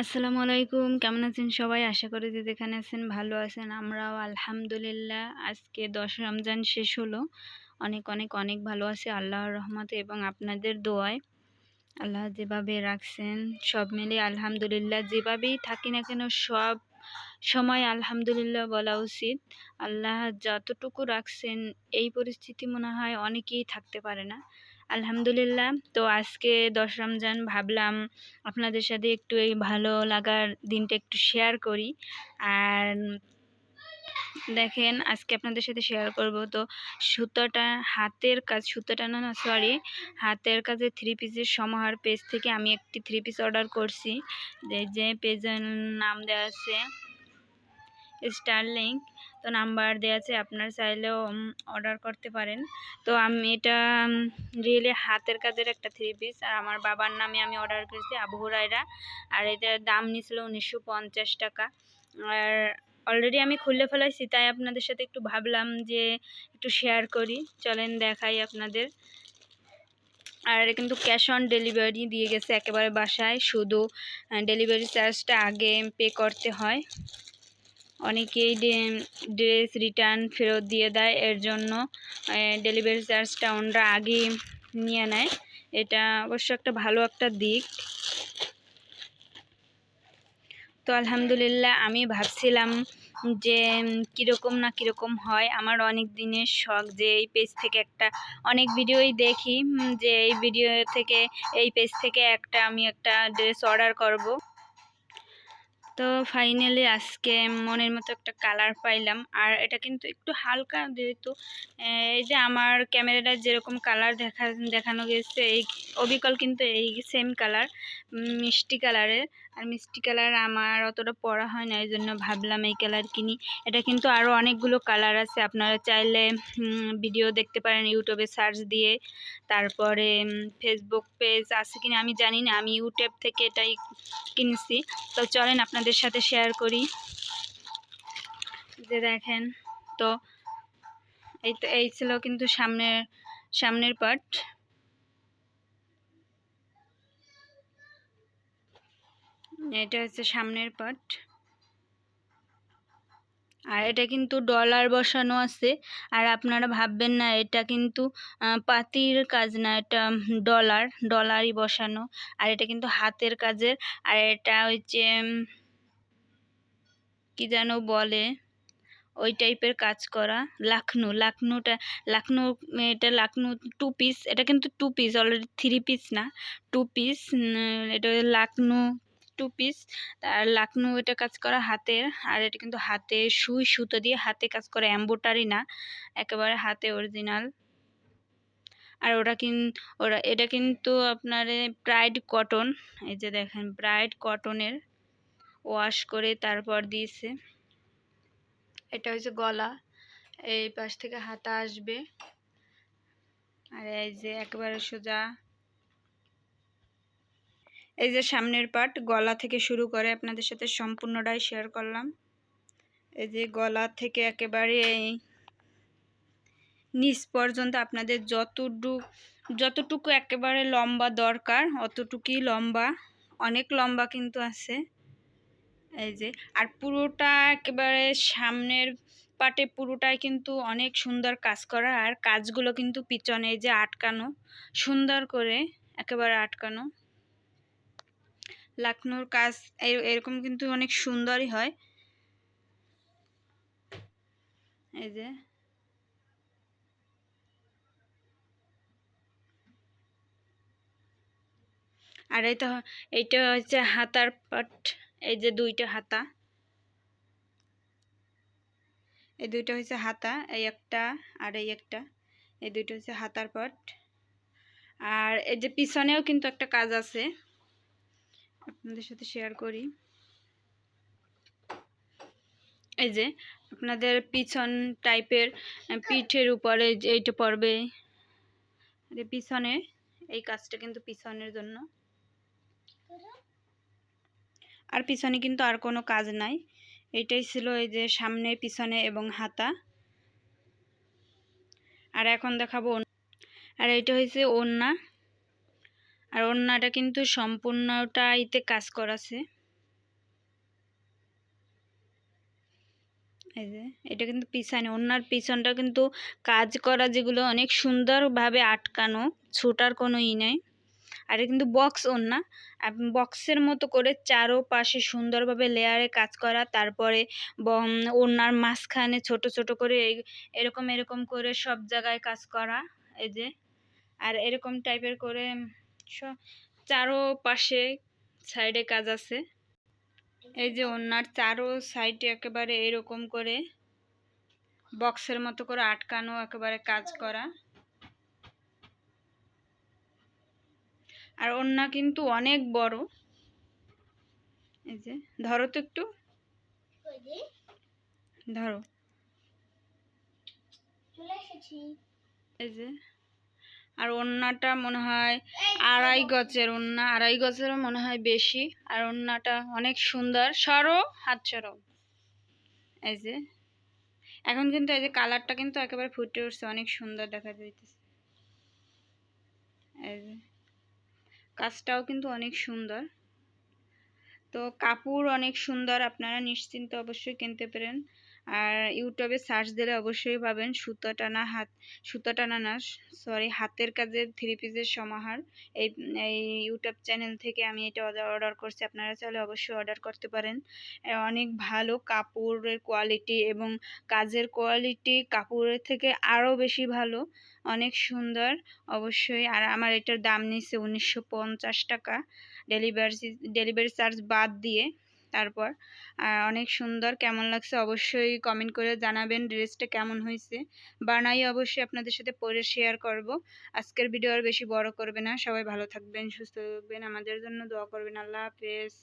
আসসালামু আলাইকুম। কেমন আছেন সবাই? আশা করি যে যেখানে আছেন ভালো আছেন। আমরাও আলহামদুলিল্লাহ আজকে দশ রমজান শেষ হলো। অনেক অনেক অনেক ভালো আছে আল্লাহর রহমতে এবং আপনাদের দোয়ায়। আল্লাহ যেভাবে রাখছেন সব মিলে আলহামদুলিল্লাহ যেভাবেই থাকি না কেন সব সময় আলহামদুলিল্লাহ বলা উচিত। আল্লাহ যতটুকু রাখছেন এই পরিস্থিতি মনে হয় অনেকেই থাকতে পারে না। আলহামদুলিল্লাহ। তো আজকে দশ রমজান ভাবলাম আপনাদের সাথে একটু এই ভালো লাগার দিনটা একটু শেয়ার করি। আর দেখেন, আজকে আপনাদের সাথে শেয়ার করব। তো সুতোটা হাতের কাজ, সুতোটা না না সরি হাতের কাজে থ্রি পিসের সমাহার পেজ থেকে আমি একটি থ্রি পিস অর্ডার করছি। যে পেজের নাম দেওয়া আছে। স্টারলিংক তো নাম্বার দেওয়া আছে, আপনার চাইলেও অর্ডার করতে পারেন। তো আমি এটা রিয়েলি হাতের কাজের একটা থ্রি পিস আর আমার বাবার নামে আমি অর্ডার করেছি, আবু হুরাইরা আর এটার দাম নিয়েছিল উনিশশো পঞ্চাশ টাকা। আর অলরেডি আমি খুলে ফেলাইছি, তাই আপনাদের সাথে একটু ভাবলাম যে একটু শেয়ার করি। চলেন দেখাই আপনাদের। আর কিন্তু ক্যাশ অন ডেলিভারি দিয়ে গেছে, একেবারে বাসায়। শুধু ডেলিভারি চার্জটা আগে পে করতে হয়। অনেকেই ড্রেস রিটার্ন ফেরত দিয়ে দেয়। এর জন্য ডেলিভারি চার্জটা ওনরা আগে নিয়ে নেয়। এটা অবশ্য একটা ভালো একটা দিক। তো আলহামদুলিল্লাহ, আমি ভাবছিলাম যে কীরকম না কীরকম হয়। আমার অনেক দিনের শখ যে, এই পেজ থেকে একটা, অনেক ভিডিওই দেখি যে, এই ভিডিও থেকে, এই পেজ থেকে একটা আমি একটা ড্রেস অর্ডার করব। তো ফাইনালি আজকে মনের মতো একটা কালার পাইলাম। আর এটা কিন্তু একটু হালকা যেহেতু এই যে আমার ক্যামেরাটা যেরকম কালার দেখা, দেখানো গেছে, এই অবিকল কিন্তু এই সেম কালার মিষ্টি কালারের আর মিষ্টি কালার আমার অতটা পড়া হয় না এই জন্য ভাবলাম এই কালার কিনি। এটা কিন্তু আরও অনেকগুলো কালার আছে, আপনারা চাইলে ভিডিও দেখতে পারেন ইউটিউবে সার্চ দিয়ে। তারপরে ফেসবুক পেজ আছে কিনা আমি জানি না, আমি ইউটিউব থেকে এটাই কিনেছি। তো চলেন আপনাদের সাথে শেয়ার করি। যে দেখেন, তো এই তো, এই ছিল কিন্তু সামনের সামনের পার্ট এটা হচ্ছে সামনের পার্ট আর এটা কিন্তু ডলার বসানো আছে। আর আপনারা ভাববেন না, এটা কিন্তু পাতির কাজ না, এটা ডলার ডলারই বসানো। আর এটা কিন্তু হাতের কাজের। আর এটা হচ্ছে কি যেন বলে? ওই টাইপের কাজ করা। লাখনৌ লাখনৌটা লাখনৌ এটা লাখনৌ টু পিস এটা কিন্তু two piece already three piece না। টু পিস এটা লাখনৌ টু পিস আর লাকনু এটা কাজ করা হাতের, আর এটা কিন্তু হাতে সুই, সুতো দিয়ে হাতে কাজ করা অ্যাম্বোটারি না, একেবারে হাতে অরিজিনাল আর ওরা কিন, ওরা, এটা কিন্তু আপনার ব্রাইড কটন এই যে দেখেন ব্রাইড কটনের ওয়াশ করে তারপর দিয়েছে। এটা হচ্ছে গলা। এই পাশ থেকে হাতা আসবে। আর এই যে একেবারে সোজা। এই যে সামনের পার্ট, গলা থেকে শুরু করে আপনাদের সাথে সম্পূর্ণটাই শেয়ার করলাম। এই যে গলা থেকে একেবারে এই নিচ পর্যন্ত আপনাদের যতটুকু যতটুকু একেবারে লম্বা দরকার, অতটুকুই লম্বা। অনেক লম্বা কিন্তু আছে। এই যে, আর পুরোটা একেবারে সামনের পাটে পুরোটাই কিন্তু অনেক সুন্দর কাজ করা, আর কাজগুলো কিন্তু পিছনে যে আটকানো, সুন্দর করে একেবারে আটকানো। লাকনোর কাজ এরকম কিন্তু অনেক সুন্দরই হয়। এই যে। আর এই তো এইটা হচ্ছে হাতার পাট। এই যে দুইটা হাতা। এই দুইটা হচ্ছে হাতা, এই একটা আর এই একটা। এই দুইটা হচ্ছে হাতার পাট। আর এই যে পিছনেও কিন্তু একটা কাজ আছে। আপনাদের সাথে শেয়ার করি। এই যে আপনাদের পিছন টাইপের পিঠের উপরে এইটা পড়বে। পিছনে, এই কাজটা কিন্তু পিছনের জন্য। আর পিছনে কিন্তু আর কোনো কাজ নাই। এটাই ছিল এই যে সামনে, পিছনে এবং হাতা। আর এখন দেখাবো আর এটা হয়েছে ওন্না আর ওন্নাটা কিন্তু সম্পূর্ণটাইতে কাজ করাছে। এই যে, এটা কিন্তু পিছনে। ওনার পিছনটা কিন্তু কাজ করা যেগুলো অনেক সুন্দরভাবে আটকানো, ছোটার কোনো ই নেই। আর কিন্তু বক্স ওন্না বক্সের মতো করে চারো পাশে সুন্দরভাবে লেয়ারে কাজ করা, তারপরে ওনার মাঝখানে ছোট ছোট করে এরকম এরকম করে সব জায়গায় কাজ করা, এই যে। আর এরকম টাইপের করে সব চারো পাশে সাইডে কাজ আছে। এই যে ওনার চারো সাইডে একেবারে এরকম করে বক্সের মতো করে আটকানো, একেবারে কাজ করা। আর ওন্না কিন্তু অনেক বড়। এই যে, ধরো তো একটু। ধরো। এই যে, আর ওন্নাটা মনে হয় আড়াই গজের ওন্না আড়াই গজেরও মনে হয় বেশি। আর ওন্নাটা অনেক সুন্দর। সরো, হাত সরো। এই যে, এখন কিন্তু এই যে কালারটা কিন্তু একেবারে ফুটে উঠছে, অনেক সুন্দর দেখা যাইতেছে। এই যে কাজটাও কিন্তু অনেক সুন্দর। তো কাপড় অনেক সুন্দর আপনারা নিশ্চিন্তে অবশ্যই কিনতে পারেন। আর ইউটিউবে সার্চ দিলে অবশ্যই পাবেন সুতো টানা হাত, সুতো টানা না সরি হাতের কাজের থ্রি পিসের সমাহার। এই এই ইউটিউব চ্যানেল থেকে আমি এটা অর্ডার করছি। আপনারা চাইলে অবশ্যই অর্ডার করতে পারেন। অনেক ভালো কাপড়ের কোয়ালিটি এবং কাজের কোয়ালিটি কাপড়ের থেকে আরও বেশি ভালো। অনেক সুন্দর, অবশ্যই। আর আমার এটার দাম নিচ্ছে উনিশশো পঞ্চাশ টাকা। ডেলিভারি ডেলিভারি চার্জ বাদ দিয়ে। তারপর। অনেক সুন্দর কেমন লাগছে অবশ্যই কমেন্ট করে জানাবেন ড্রেসটা কেমন হয়েছে। বানাই অবশ্যই আপনাদের সাথে পরে শেয়ার করব। আজকের ভিডিও আর বেশি বড় করবে না। সবাই ভালো থাকবেন, সুস্থ থাকবেন। আমাদের জন্য দোয়া করবেন। আল্লাহ হাফেজ।